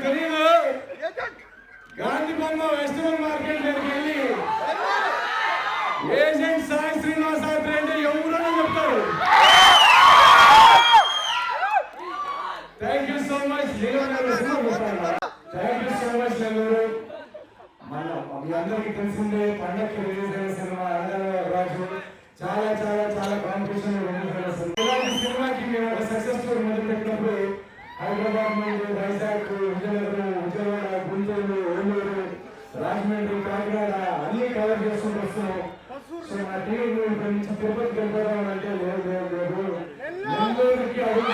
పదహారు గాంధీ బొమ్మ vegetable market దగ్గరికి వెళ్ళి ఏజెంట్ సాయి శ్రీనివాస్ అంటే ఎవరన్నా చెప్తారు? Thank you so much thank you so much Nellore. మన మీ అందరికీ తెలిసిందే పండక్కి రిలీజ్ అయిన సినిమా అన్నదాన రాజు చాలా చాలా చాలా కాంపిటీషన్ రిలీజ్ అయిన సినిమా ఇలాంటి సినిమాకి మేము ఒక సక్సెస్ స్టోరీ మొదలుపెట్టినప్పుడు హైదరాబాద్ నుండి వైజాగ్ విజయనగరం విజయవాడ గుంటూరు ఏలూరు రాజమండ్రి కాకినాడ అన్ని కవర్ చేసుకుంటూ వస్తున్నాం. సో మా టీం ఇక్కడ నుంచి వెళ్ళిపోదాం అంటే లేదు లేదు లేదు. నెల్లూరుకి అడుగు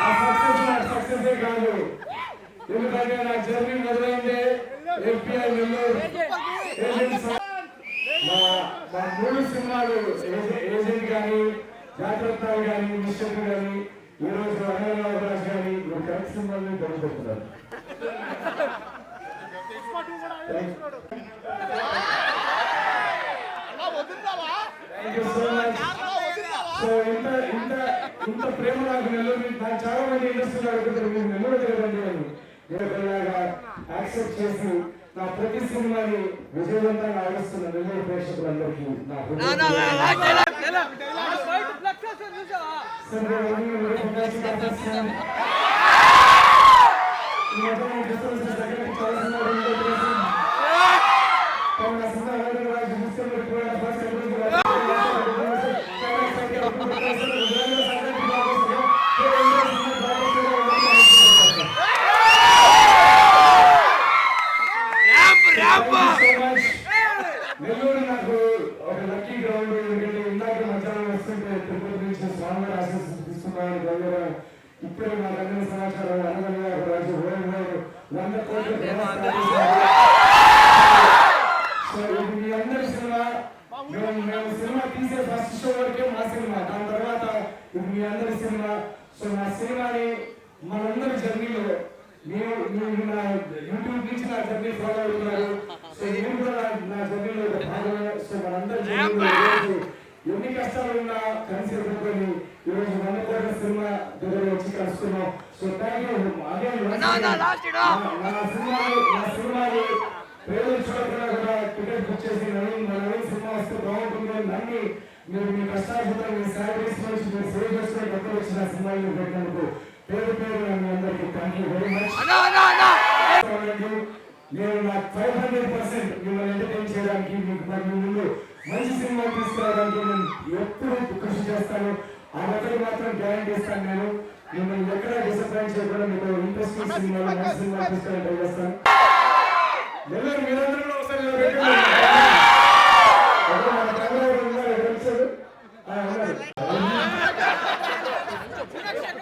ఆ సక్సెస్ నా సక్సెస్ కాదు. ఎందుకంటే నా జర్నీ మొదలైంది. నెల్లూరు. మా మూడు సినిమాలు ఏజెంట్ కానీ జాగ్రత్తలు కానీ మిస్టర్ కానీ ఈ రోజు అనంతరావు రాజు కానీ ఇప్పుడు కరెక్ట్ సినిమాలు thank you so much so ఇంత ఇంత ఇంత ప్రేమ నాకు నెల్లూరు. నాకు చాలా మంది ఇండస్ట్రీలో అడుగుతారు మీరు నెల్లూరు తిరగండి యాక్సెప్ట్ చేసి నా ప్రతి సినిమాని విజయవంతంగా ఆడిస్తున్న నెల్లూరు ప్రేక్షకులందరికీ నా నెల్లూరు నాకు ఒక లక్కీ గ్రౌండ్ ఎందుకంటే ఇందాక మధ్యాహ్నం వస్తుంటే తిరుపతి నుంచి స్వామి ఆశీస్సు తీసుకున్నాను. దగ్గర ఇప్పుడే నాకు అందిన సమాచారం అనగంగా రాజు హోమ్ వంద కోట్ల సో ఇది మీ అందరి సినిమా. మేము మేము సినిమా తీసే ఫస్ట్ షో వరకే మా సినిమా. దాని తర్వాత ఇది మీ అందరి సినిమా. సో నా సినిమాని మనందరి జర్నీలో మీరు మీరు నా యూట్యూబ్ నుంచి నా జర్నీ ఫాలో అవుతున్నారు. సో కూడా నా- భాగమే సో మనందరి ఎన్ని కష్టాలు ఉన్నా కలిసి ఎదుర్కొని ఈరోజు వంద కోట్ల సినిమా దగ్గర వచ్చి కలుసుకున్నాం. సో థ్యాంక్ యూ అదే నా సినిమాలు నా సినిమాలు పేదలు చూడకుండా కూడా టికెట్ బుక్ చేసి నవీన్ సినిమా వస్తే బాగుంటుంది నమ్మి మీరు మీ కష్టార్జితం మీ శాలరీస్ నుంచి మీరు సేవ్ చేసుకుని డబ్బులు వచ్చిన సినిమాలు పెట్టినందుకు పేరు పేరు మీ అందరికీ థ్యాంక్ యూ వెరీ మచ్ నేను ఫైవ్ హండ్రెడ్ పర్సెంట్ మిమ్మల్ని ఎంటర్టైన్ చేయడానికి మీకు నాకు మీ ముందు మంచి సినిమా తీసుకురావడానికి నేను ఎప్పుడు కృషి చేస్తాను. ఆ ఒకటి మాత్రం గ్యారంటీ ఇస్తాను నేను. మిమ్మల్ని ఎక్కడ డిసప్పాయింట్ చేయకుండా మీకు ఇంట్రెస్టింగ్ సినిమాలు మంచి సినిమా తీసుకుని ట్రై చేస్తాను. మీరందరూ